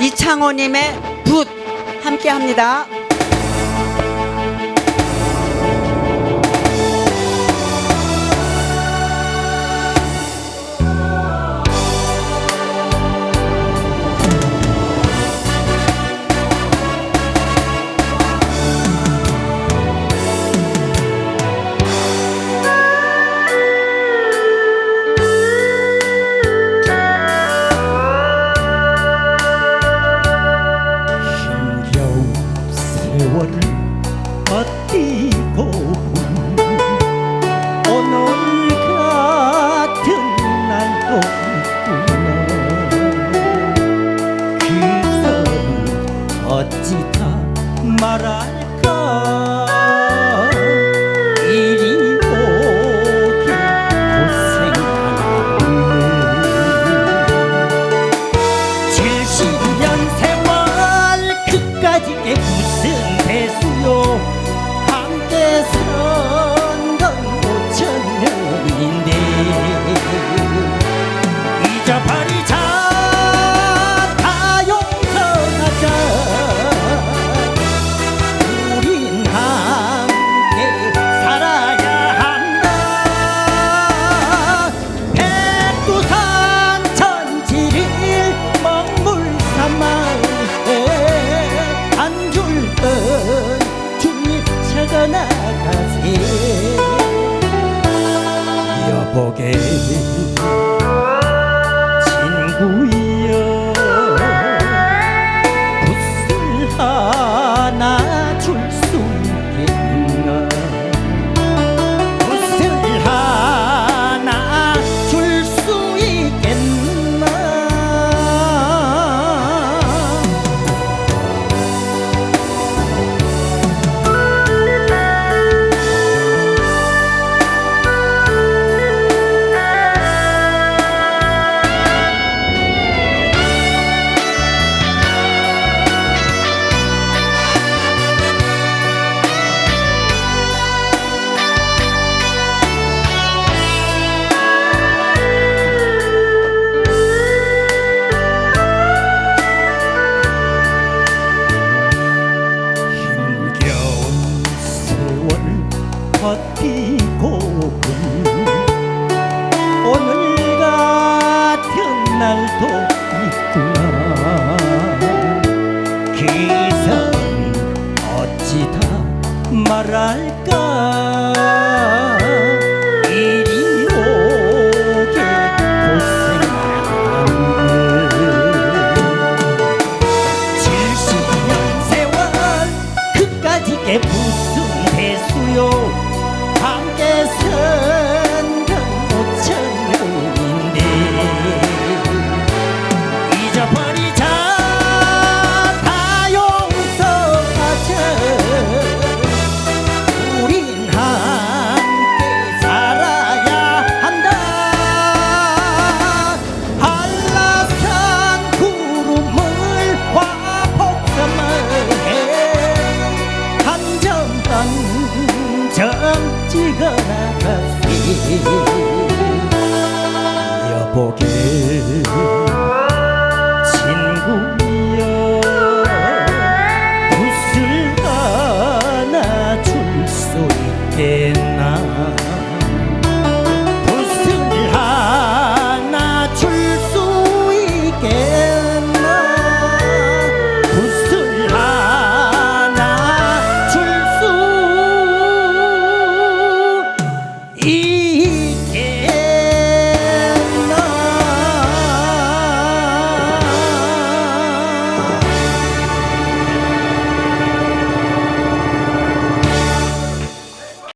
이창호님의 붓 함께 합니다. 어찌 다 말할 꽃피고픈 오늘 같은 날도 있구나. 그 기상이 어찌 다 말할 Porque